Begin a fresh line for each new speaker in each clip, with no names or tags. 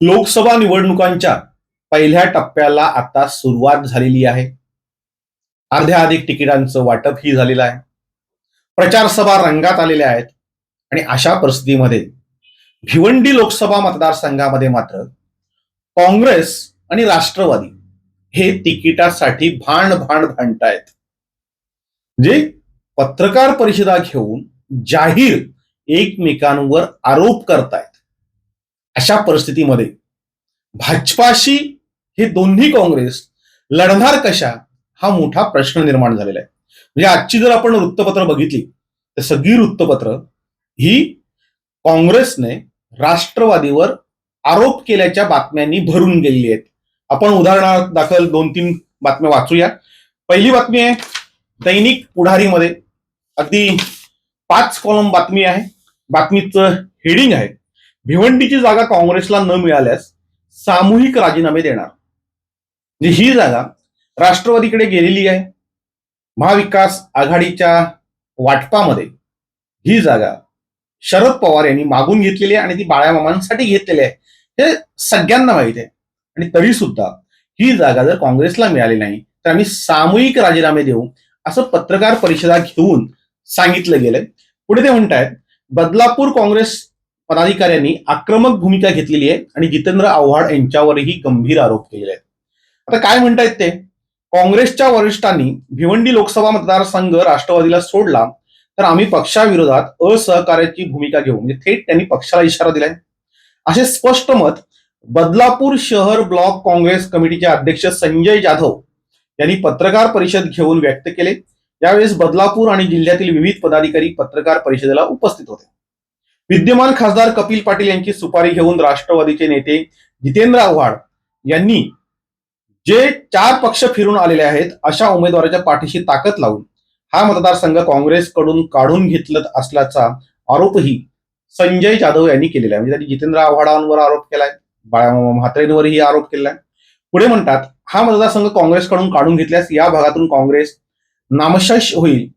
लोकसभा निवडणुकांच्या पहिल्या टप्प्याला आता सुरुवात झालेली आहे. अर्ध्या अधिक तिकिटांचं वाटप ही झालेलं आहे. प्रचार सभा रंगात आलेल्या आहेत आणि अशा परिस्थितीमध्ये भिवंडी लोकसभा मतदारसंघामध्ये मात्र काँग्रेस आणि राष्ट्रवादी हे तिकिटासाठी भांड भांड भांडतायत. जे पत्रकार परिषदा घेऊन जाहीर एकमेकांवर आरोप करतायत. अशा परिस्थितीमध्ये भाजपाशी हे दोन्ही काँग्रेस लढणार कशा हा मोठा प्रश्न निर्माण झालेला आहे. म्हणजे आजची जर आपण वृत्तपत्र बघितली तर सगळी वृत्तपत्र ही काँग्रेसने राष्ट्रवादीवर आरोप केल्याच्या बातम्यांनी भरून गेलेली आहेत. आपण उदाहरणार्थ दाखल दोन तीन बातम्या वाचूया. पहिली बातमी आहे दैनिक पुढारीमध्ये अगदी पाच कॉलम बातमी आहे. बातमीचं हेडिंग आहे भिवंडीची जागा काँग्रेसला न मिळाल्यास सामूहिक राजीनामे देणार. म्हणजे ही जागा राष्ट्रवादीकडे गेलेली आहे. महाविकास आघाडीच्या वाटपामध्ये ही जागा शरद पवार यांनी मागून घेतलेली आहे आणि ती बाळामामांसाठी घेतलेली आहे. हे सगळ्यांना माहिती आहे. आणि तरी सुद्धा ही जागा जर काँग्रेसला मिळाली नाही तर आम्ही सामूहिक राजीनामे देऊ असं पत्रकार परिषदा घेऊन सांगितलं गेलंय. पुढे ते म्हणतायत बदलापूर काँग्रेस पदाधिकाऱ्यांनी आक्रमक भूमिका घेतलेली आहे आणि जितेंद्र आव्हाड यांच्यावरही गंभीर आरोप केलेले आहेत. आता काय म्हणतायत ते? काँग्रेसच्या वरिष्ठांनी भिवंडी लोकसभा मतदारसंघ राष्ट्रवादीला सोडला तर आम्ही पक्षाविरोधात असहकार्याची भूमिका घेऊ. म्हणजे थेट त्यांनी पक्षाला इशारा दिलाय. असे स्पष्ट मत बदलापूर शहर ब्लॉक काँग्रेस कमिटीचे अध्यक्ष संजय जाधव यांनी पत्रकार परिषद घेऊन व्यक्त केले. यावेळेस बदलापूर आणि जिल्ह्यातील विविध पदाधिकारी पत्रकार परिषदेला उपस्थित होते. विद्यमान खासदार कपिल पाटील यांची सुपारी घेऊन राष्ट्रवादीचे नेते जितेंद्र आव्हाड यांनी जे चार पक्ष फिरून आलेले आहेत अशा उमेदवाराच्या पाठीशी ताकद लावून हा मतदारसंघ काँग्रेसकडून काढून घेतलं असल्याचा आरोपही संजय जाधव यांनी केलेला आहे. म्हणजे त्यांनी जितेंद्र आव्हाडांवर आरोप केलाय बाळा म्हात्रेंवरही आरोप केलाय. पुढे म्हणतात हा मतदारसंघ काँग्रेसकडून काढून घेतल्यास या भागातून काँग्रेस नामशेष होईल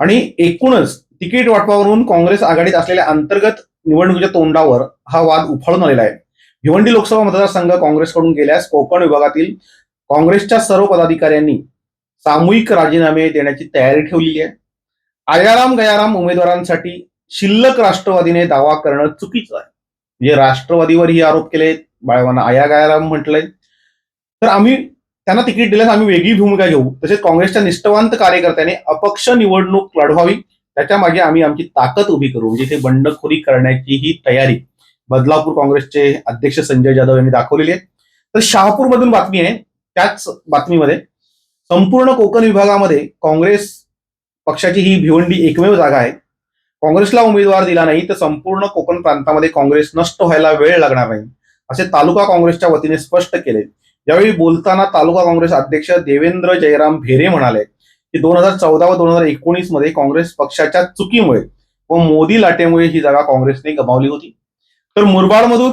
आणि एकूणच तिकीट वाटपावरून काँग्रेस आघाडीत असलेल्या अंतर्गत निवडणुकीच्या तोंडावर हा वाद उफाळून आलेला आहे. भिवंडी लोकसभा मतदारसंघ काँग्रेसकडून गेल्यास कोकण विभागातील काँग्रेसच्या सर्व पदाधिकाऱ्यांनी सामूहिक राजीनामे देण्याची तयारी ठेवलेली आहे. आयाराम गयाराम उमेदवारांसाठी शिल्लक राष्ट्रवादीने दावा करणं चुकीचं आहे. म्हणजे राष्ट्रवादीवरही आरोप केले बाळवांना आया गयाराम म्हटलंय. तर आम्ही त्यांना तिकीट दिल्यास आम्ही वेगळी भूमिका घेऊ. तसेच काँग्रेसच्या निष्ठवंत कार्यकर्त्याने अपक्ष निवडणूक लढवावी. त्याच्यामागे आम्ही आमची ताकद उभी करू. म्हणजे ते बंडखोरी करण्याची ही तयारी. बदलापूर काँग्रेसचे अध्यक्ष संजय जाधव यांनी दाखवलेली आहे. तर शहापूर मधून बातमी आहे. त्याच बातमीमध्ये संपूर्ण कोकण विभागामध्ये काँग्रेस पक्षाची ही भिवंडी एकमेव जागा आहे. काँग्रेसला उमेदवार दिला नाही तर संपूर्ण कोकण प्रांतामध्ये काँग्रेस नष्ट व्हायला वेळ लागणार नाही असे तालुका काँग्रेसच्या वतीने स्पष्ट केले. यावेळी बोलताना तालुका काँग्रेस अध्यक्ष देवेंद्र जयराम भेरे म्हणाले की दोन हजार चौदा व दोन हजार एकोणीसमध्ये काँग्रेस पक्षाच्या चुकीमुळे व मोदी लाटेमुळे ही जागा काँग्रेसने गमावली होती. तर मुरबाडमधून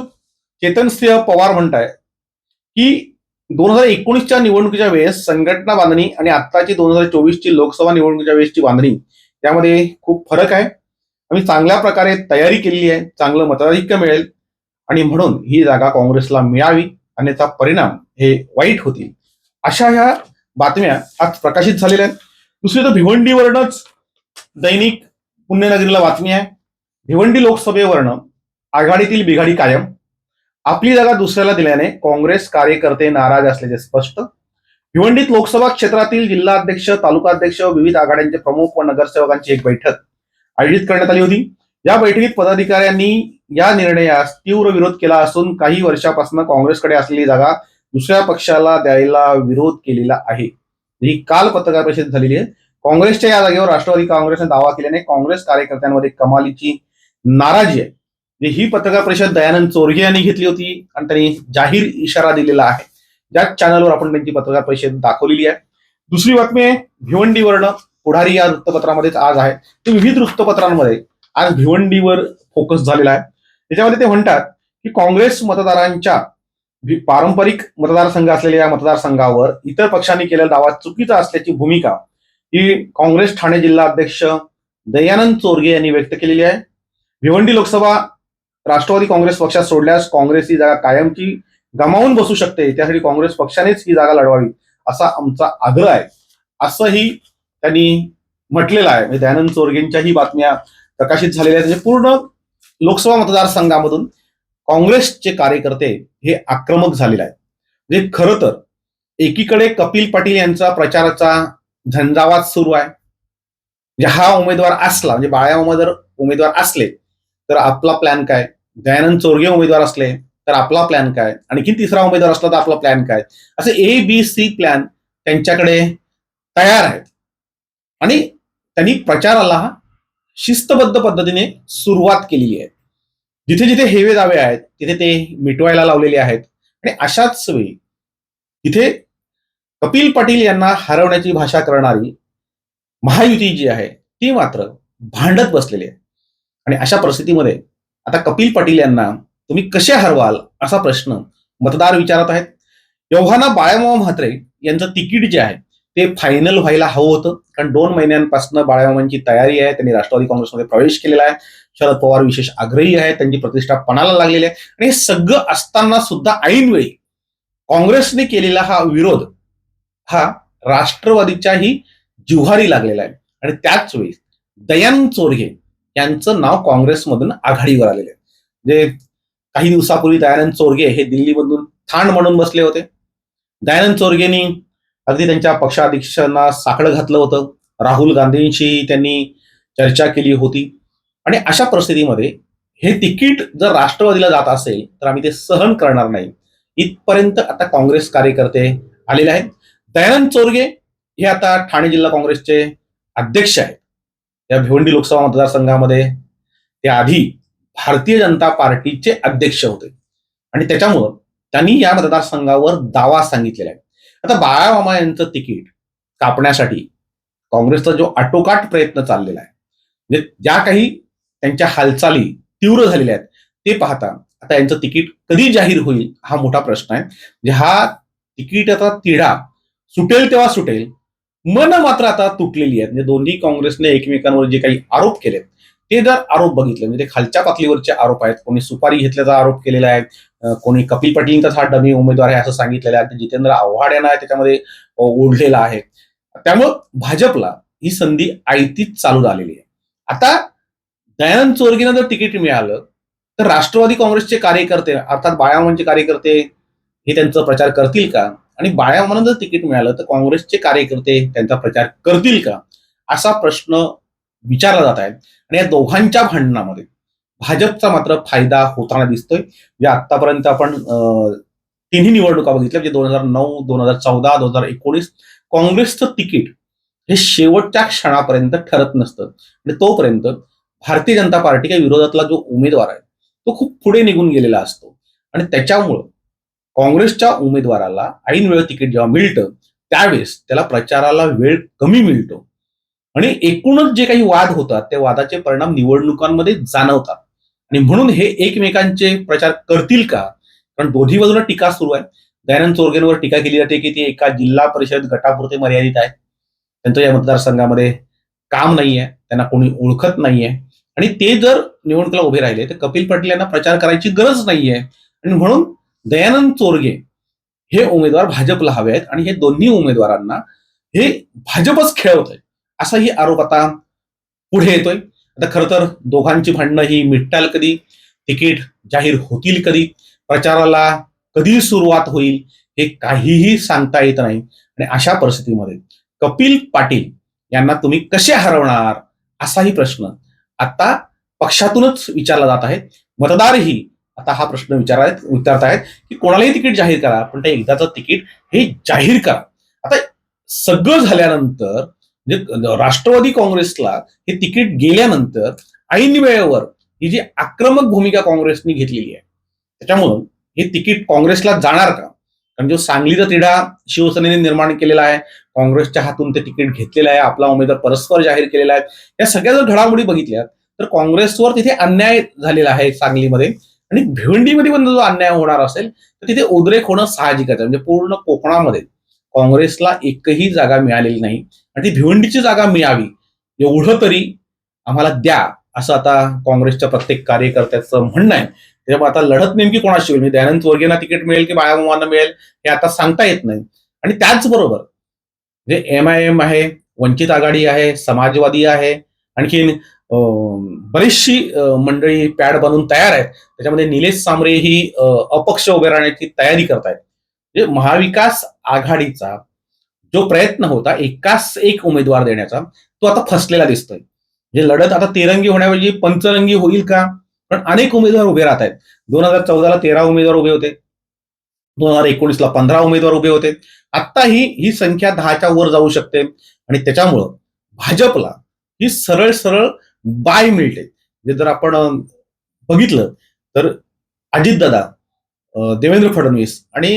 चेतन सिंह पवार म्हणताय की दोन हजार एकोणीसच्या निवडणुकीच्या वेळेस संघटना बांधणी आणि आत्ताची दोन हजार चोवीसची लोकसभा निवडणुकीच्या वेळेसची बांधणी त्यामध्ये खूप फरक आहे. आम्ही चांगल्या प्रकारे तयारी केलेली आहे चांगलं मताधिक्य मिळेल आणि म्हणून ही जागा काँग्रेसला मिळावी आणि त्याचा परिणाम हे वाईट होतील. अशा ह्या बातम्या आज प्रकाशित झालेल्या आहेत. दुसरी तर भिवंडीवरनच दैनिक पुण्यनगरीला बातमी आहे. भिवंडी लोकसभेवरनं आघाडीतील बिघाडी कायम. आपली जागा दुसऱ्याला दिल्याने काँग्रेस कार्यकर्ते नाराज असल्याचे स्पष्ट. भिवंडीत लोकसभा क्षेत्रातील जिल्हा अध्यक्ष तालुका अध्यक्ष विविध आघाड्यांचे प्रमुख व नगरसेवकांची एक बैठक आयोजित करण्यात आली होती. या बैठकीत पदाधिकाऱ्यांनी या निर्णयास तीव्र विरोध केला असून काही वर्षापासून काँग्रेसकडे असलेली जागा दुसऱ्या पक्षाला द्यायला विरोध केलेला आहे. ही काल पत्रकार परिषद झालेली आहे. काँग्रेसच्या या जागेवर राष्ट्रवादी काँग्रेसने दावा केल्याने काँग्रेस कार्यकर्त्यांमध्ये कमालीची नाराजी आहे. म्हणजे ही पत्रकार परिषद दयानंद चोरगे यांनी घेतली होती आणि त्यांनी जाहीर इशारा दिलेला आहे. ज्याच चॅनलवर आपण त्यांची पत्रकार परिषद दाखवलेली आहे. दुसरी बातमी आहे भिवंडीवरनं पुढारी या वृत्तपत्रामध्येच आज आहे. ते विविध वृत्तपत्रांमध्ये आज भिवंडीवर फोकस झालेला आहे. त्याच्यामध्ये ते म्हणतात की काँग्रेस मतदारांच्या पारंपरिक मतदारसंघ असलेल्या या मतदारसंघावर इतर पक्षांनी केलेला दावा चुकीचा असल्याची भूमिका ही काँग्रेस ठाणे जिल्हा अध्यक्ष दयानंद चोरगे यांनी व्यक्त केलेली आहे. भिवंडी लोकसभा राष्ट्रवादी काँग्रेस पक्षात सोडल्यास काँग्रेस ही जागा कायमची गमावून बसू शकते त्यासाठी काँग्रेस पक्षानेच ही जागा लढवावी असा आमचा आग्रह आहे. असंही त्यांनी म्हटलेलं आहे. म्हणजे दयानंद चोरगेंच्याही बातम्या प्रकाशित झालेल्या आहेत. म्हणजे पूर्ण लोकसभा मतदारसंघामधून काँग्रेसचे कार्यकर्ते हे आक्रमक झालेले आहेत. म्हणजे खरं तर एकीकडे कपिल पाटील यांचा प्रचाराचा झंझावात सुरू आहे. म्हणजे हा उमेदवार असला म्हणजे बाळ्या उमेदवार उमेदवार असले तर आपला प्लॅन काय? दयानंद चोरगे उमेदवार असले तर आपला प्लॅन काय? आणखी तिसरा उमेदवार असला तर आपला प्लॅन काय? असे ए बी सी प्लॅन त्यांच्याकडे तयार आहेत. आणि त्यांनी प्रचाराला शिस्तबद्ध पद्धतीने सुरुवात केलेली आहे. जिथे जिथे हेवे दावे आहेत तिथे ते मिटवायला लावलेले आहेत. आणि अशाच वेळी तिथे कपिल पाटील यांना हरवण्याची भाषा करणारी महायुती जी आहे ती मात्र भांडत बसलेली आहे. आणि अशा परिस्थितीमध्ये आता कपिल पाटील यांना तुम्ही कसे हरवाल असा प्रश्न मतदार विचारत आहेत. एव्हाना बाळामामा म्हात्रे यांचं तिकीट जे आहे ते फायनल व्हायला हवं होतं. कारण दोन महिन्यांपासून बाळामामांची तयारी आहे त्यांनी राष्ट्रवादी काँग्रेसमध्ये प्रवेश केलेला आहे. शरद पवार विशेष आग्रही आहे त्यांची प्रतिष्ठा पणाला लागलेली आहे. आणि हे सगळं असताना सुद्धा ऐनवेळी काँग्रेसने केलेला हा विरोध हा राष्ट्रवादीच्याही जिव्हारी लागलेला आहे. आणि त्याच वेळी दयानंद चोरगे यांचं नाव काँग्रेसमधून आघाडीवर आलेलं आहे. म्हणजे काही दिवसापूर्वी दयानंद चोरगे हे दिल्लीमधून थाण म्हणून बसले होते. दयानंद चोरगेनी अगदी त्यांच्या पक्षाध्यक्षांना साकडं घातलं होतं. राहुल गांधींशी त्यांनी चर्चा केली होती. आणि अशा परिस्थितीमध्ये हे तिकीट जर राष्ट्रवादीला जात असेल तर आम्ही ते सहन करणार नाही. इथपर्यंत आता काँग्रेस कार्यकर्ते आलेले आहेत. दयानंद चोरगे हे आता ठाणे जिल्हा काँग्रेसचे अध्यक्ष आहेत. या भिवंडी लोकसभा मतदारसंघामध्ये ते आधी भारतीय जनता पार्टीचे अध्यक्ष होते. आणि त्याच्यामुळं त्यांनी या मतदारसंघावर दावा सांगितलेला आहे. आता बाळामामा यांचं तिकीट कापण्यासाठी काँग्रेसचा जो आटोकाट प्रयत्न चाललेला आहे म्हणजे ज्या काही त्यांच्या हालचाली तीव्र झालेल्या आहेत ते पाहता आता यांचं तिकीट कधी जाहीर होईल हा मोठा प्रश्न आहे. म्हणजे हा तिकीटाचा तिढा सुटेल तेव्हा सुटेल मन मात्र आता तुटलेली आहेत. म्हणजे दोन्ही काँग्रेसने एकमेकांवर जे काही आरोप केलेत ते जर आरोप बघितले म्हणजे खालच्या पातळीवरचे आरोप आहेत कोणी सुपारी घेतल्याचा आरोप केलेला आहे कोणी कपिल पाटीलचाच हा डमी उमेदवार आहे असं सांगितलेलं आहे जितेंद्र आव्हाड यांना त्याच्यामध्ये ओढलेला आहे. त्यामुळं भाजपला ही संधी आयतीच चालू झालेली आहे. आता दयानंद चोरगीना जर तिकीट मिळालं तर राष्ट्रवादी काँग्रेसचे कार्यकर्ते अर्थात बाळामांचे कार्यकर्ते हे त्यांचा प्रचार करतील का? आणि बाळामांना जर तिकीट मिळालं तर काँग्रेसचे कार्यकर्ते त्यांचा प्रचार करतील का? असा प्रश्न विचारला जात आहे. आणि या दोघांच्या भांडणामध्ये भाजपचा मात्र फायदा होताना दिसतोय. म्हणजे आतापर्यंत आपण तिन्ही निवडणुका बघितल्या म्हणजे दोन हजार नऊ दोन हजार चौदा दोन हजार एकोणीस काँग्रेसचं तिकीट हे शेवटच्या क्षणापर्यंत ठरत नसतं. आणि तोपर्यंत भारतीय जनता पार्टी विरोधातला जो उमेदवार आहे तो खूप पुढे निघून गेलेला असतो. आणि त्याच्यामुळं काँग्रेसच्या उमेदवाराला ऐन वेळ तिकीट जेव्हा मिळतं त्यावेळेस त्याला प्रचाराला वेळ कमी मिळतो. आणि एकूणच जे काही वाद होतात त्या वादाचे परिणाम निवडणुकांमध्ये जाणवतात. आणि म्हणून हे एकमेकांचे प्रचार करतील का? कारण दोन्ही बाजूला टीका सुरू आहे. दयानंद चोरगेंवर टीका केली जाते की ते एका जिल्हा परिषद गटापुरते मर्यादित आहे. त्यांचं या मतदारसंघामध्ये काम नाहीये. त्यांना कोणी ओळखत नाहीये. आणि ते जर निवडणुकीला उभे राहिले तर कपिल पाटील यांना प्रचार करायची गरज नाहीये. आणि म्हणून दयानंद चोरगे हे उमेदवार भाजपला हवे आहेत आणि हे दोन्ही उमेदवारांना हे भाजपच खेळवत आहे असाही आरोप आता पुढे येतोय. आता खरं तर दोघांची भांडणं ही मिटताल कधी तिकीट जाहीर होतील कधी प्रचाराला कधी सुरुवात होईल हे काहीही सांगता येत नाही. आणि अशा परिस्थितीमध्ये कपिल पाटील यांना तुम्ही कसे हरवणार असाही प्रश्न आता पक्षातूनच विचारला जात आहे. मतदारही आता हा प्रश्न विचारायत विचारत आहेत की कोणालाही तिकीट जाहीर करा पण ते एकदाचं तिकीट हे जाहीर करा. आता सगळं झाल्यानंतर म्हणजे राष्ट्रवादी काँग्रेसला हे तिकीट गेल्यानंतर ऐन वेळेवर ही जी आक्रमक भूमिका काँग्रेसने घेतलेली आहे त्याच्यामुळं हे तिकीट काँग्रेसला जाणार का? कारण जो सांगलीचा तिढा शिवसेनेने निर्माण केलेला आहे काँग्रेसच्या हातून ते तिकीट घेतलेलं आहे आपला उमेदवार परस्पर जाहीर केलेला आहे. या सगळ्या जर घडामोडी बघितल्या तर काँग्रेसवर तिथे अन्याय झालेला आहे सांगलीमध्ये. आणि भिवंडीमध्ये पण जो अन्याय होणार असेल तर तिथे उद्रेक होणं साहजिकच आहे. म्हणजे पूर्ण कोकणामध्ये काँग्रेसला एकही जागा मिळालेली नाही. आणि ती भिवंडीची जागा मिळावी एवढं तरी आम्हाला द्या असं आता काँग्रेसच्या प्रत्येक कार्यकर्त्याचं म्हणणं आहे. त्याच्यामुळे आता लढत नेमकी कोणाशी होईल? म्हणजे दयानंद चोरगेंना तिकीट मिळेल की बाळामामांना मिळेल हे आता सांगता येत नाही. आणि त्याचबरोबर जे एम आय एम आहे वंचित आघाडी आहे समाजवादी आहे आणखीन बरीचशी मंडळी पॅड बनून तयार आहेत. त्याच्यामध्ये निलेश सांबरे ही अपक्ष उभे राहण्याची तयारी करतायत. म्हणजे महाविकास आघाडीचा जो प्रयत्न होता एकाच एक उमेदवार देण्याचा तो आता फसलेला दिसतोय. म्हणजे लढत आता तिरंगी होण्याऐवजी पंचरंगी होईल का? पण अनेक उमेदवार उभे राहत आहेत दोन हजार चौदाला तेरा उमेदवार उभे होते. दोन हजार एकोणीसला पंधरा उमेदवार उभे होते. आत्ताही ही संख्या दहाच्या वर जाऊ शकते. आणि त्याच्यामुळं भाजपला ही सरळ सरळ बाय मिळते. म्हणजे जर आपण बघितलं तर अजितदादा देवेंद्र फडणवीस आणि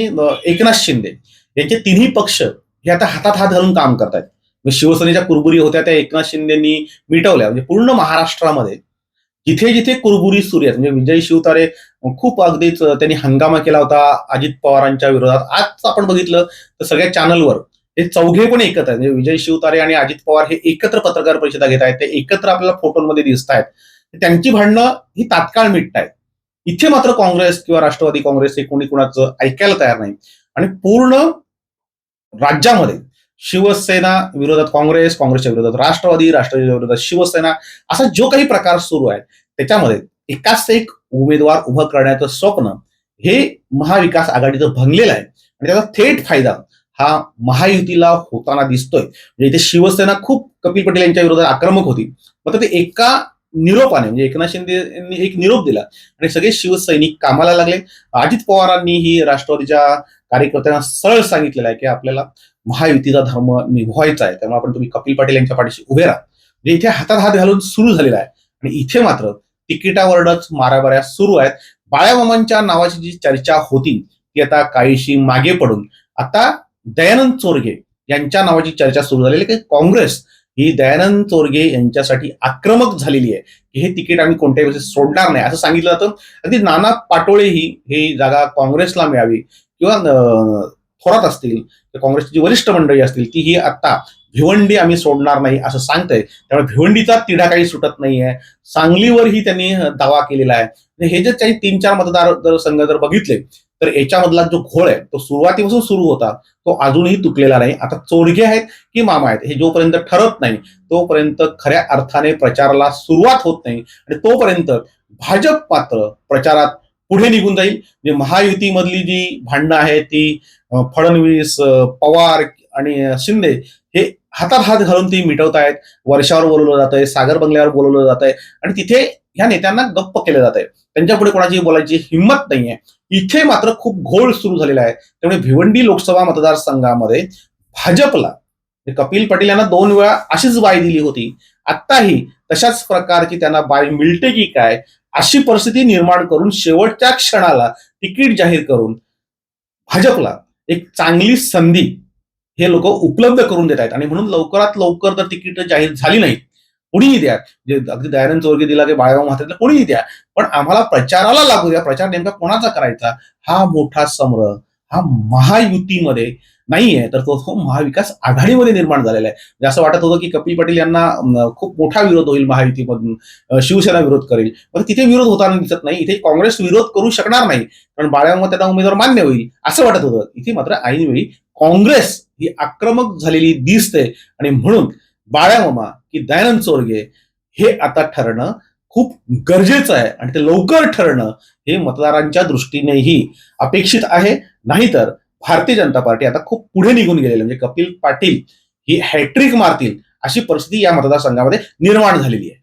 एकनाथ शिंदे यांचे तिन्ही पक्ष हे आता हातात हात घालून काम करतायत. म्हणजे शिवसेनेच्या कुरबुरी होत्या त्या एकनाथ शिंदेनी मिटवल्या. म्हणजे पूर्ण महाराष्ट्रामध्ये जिथे जिथे कुरबुरी सुरू आहेत म्हणजे विजय शिवतारे खूप अगदीच त्यांनी हंगामा केला होता अजित पवारांच्या विरोधात. आज आपण बघितलं तर सगळ्या चॅनलवर हे चौघे पण एकत्र आहेत. म्हणजे विजय शिवतारे आणि अजित पवार हे एकत्र पत्रकार परिषदा घेत आहेत. ते एकत्र आपल्याला फोटोमध्ये दिसत आहेत. त्यांची भांडणं ही तात्काळ मिटत आहेत. इथे मात्र काँग्रेस किंवा राष्ट्रवादी काँग्रेस हे कोणी कुणाचं ऐकायला तयार नाही. आणि पूर्ण राज्यामध्ये शिवसेना विरोधात काँग्रेस काँग्रेसच्या विरोधात राष्ट्रवादी राष्ट्रवादीच्या विरोधात शिवसेना असा जो काही प्रकार सुरू आहे त्याच्यामध्ये एकाच एक उमेदवार उभं करण्याचं स्वप्न हे महाविकास आघाडीचं भंगलेलं आहे. आणि त्याचा थेट फायदा हा महायुतीला होताना दिसतोय. म्हणजे इथे शिवसेना खूप कपिल पटेल यांच्या विरोधात आक्रमक होती. मात्र ते एका निरोपाने म्हणजे एकनाथ शिंदे यांनी एक निरोप दिला. आणि सगळे शिवसैनिक कामाला लागले. अजित पवारांनी ही राष्ट्रवादीच्या कार्यकर्त्यांना सरळ सांगितलेलं आहे की आपल्याला महायुतीचा धर्म निभवायचा आहे. त्यामुळे आपण तुम्ही कपिल पाटील यांच्या पाठीशी उभे राहा. म्हणजे इथे हातात हात घालून सुरू झालेला आहे. आणि इथे मात्र तिकिटावरच माराबाऱ्या सुरू आहेत. बाळ्यामामांच्या नावाची जी चर्चा होती ती आता काहीशी मागे पडून. आता दयानंद चोरगे यांच्या नावाची चर्चा सुरू झालेली आहे. की काँग्रेस ही दयानंद चोरगे यांच्यासाठी आक्रमक झालेली आहे. की हे तिकीट आम्ही कोणत्याही वेळेस सोडणार नाही असं सांगितलं जातं. अगदी नाना पाटोळे ही ही जागा काँग्रेसला मिळावी किंवा थोरात असतील तर काँग्रेसची जी वरिष्ठ मंडळी असतील ती ही आता भिवंडी आम्ही सोडणार नाही असं सांगतंय. त्यामुळे भिवंडीचा तिढा काही सुटत नाहीये. सांगलीवरही त्यांनी दावा केलेला आहे. हे जे काही तीन चार मतदार जर संघ जर बघितले तर याच्यामधला जो घोळ आहे तो सुरुवातीपासून सुरू होता. तो अजूनही तुटलेला नाही. आता चोरगे आहेत की मामा आहेत हे जोपर्यंत ठरत नाही तोपर्यंत खऱ्या अर्थाने प्रचाराला सुरुवात होत नाही. आणि तोपर्यंत भाजप मात्र प्रचारात पुढे निघून जाईल. म्हणजे महायुतीमधली जी भांडणं आहेत ती फडणवीस पवार आणि शिंदे हे हातात हात घालून ती मिटवतायत वर्षावर बोलवलं जात आहे सागर बंगल्यावर बोलवलं जात आहे आणि तिथे ह्या नेत्यांना गप्प केलं जात आहे त्यांच्या पुढे कोणाची बोलायची हिंमत नाहीये. इथे मात्र खूप घोळ सुरू झालेला आहे. त्यामुळे भिवंडी लोकसभा मतदारसंघामध्ये भाजपला म्हणजे कपिल पटेल यांना दोन वेळा अशीच बाय दिली होती. आत्ताही तशाच प्रकारची त्यांना बाय मिळते की काय अशी परिस्थिती निर्माण करून शेवटच्या क्षणाला तिकीट जाहीर करून भाजपला एक चांगली संधी हे लोक उपलब्ध करून देत आहेत. आणि म्हणून लवकरात लवकर जर तिकीट जाहीर झाली नाहीत कोणीही द्या. जे अगदी दयानंद चौरगे दिला की बाळगाव म्हात्रेला कोणीही द्या. पण आम्हाला प्रचाराला लागू द्या. प्रचार नेमका कोणाचा करायचा? हा मोठा समर हा महायुतीमध्ये नाहीये. तर तो तो महाविकास आघाडीमध्ये निर्माण झालेला आहे. म्हणजे असं वाटत होतं की कपिल पाटील यांना खूप मोठा विरोध होईल महायुतीमधून. शिवसेना विरोध करेल. पण तिथे विरोध होताना दिसत नाही. इथे काँग्रेस विरोध करू शकणार नाही. कारण बाळ्यामध्ये त्यांना उमेदवार मान्य होईल. असं वाटत होतं. इथे मात्र ऐनवेळी काँग्रेस ही आक्रमक झालेली दिसते. आणि म्हणून बाळ्यामामा की दयानंद चोरगे हे आता ठरणं खूप गरजेचं आहे. आणि ते लवकर ठरणं हे मतदारांच्या दृष्टीनेही अपेक्षित आहे. नाहीतर भारतीय जनता पार्टी आता खूप पुढे निघून गेलेली आहे. म्हणजे कपिल पाटील ही हॅट्रिक मारतील अशी परिस्थिती या मतदारसंघामध्ये निर्माण झालेली आहे.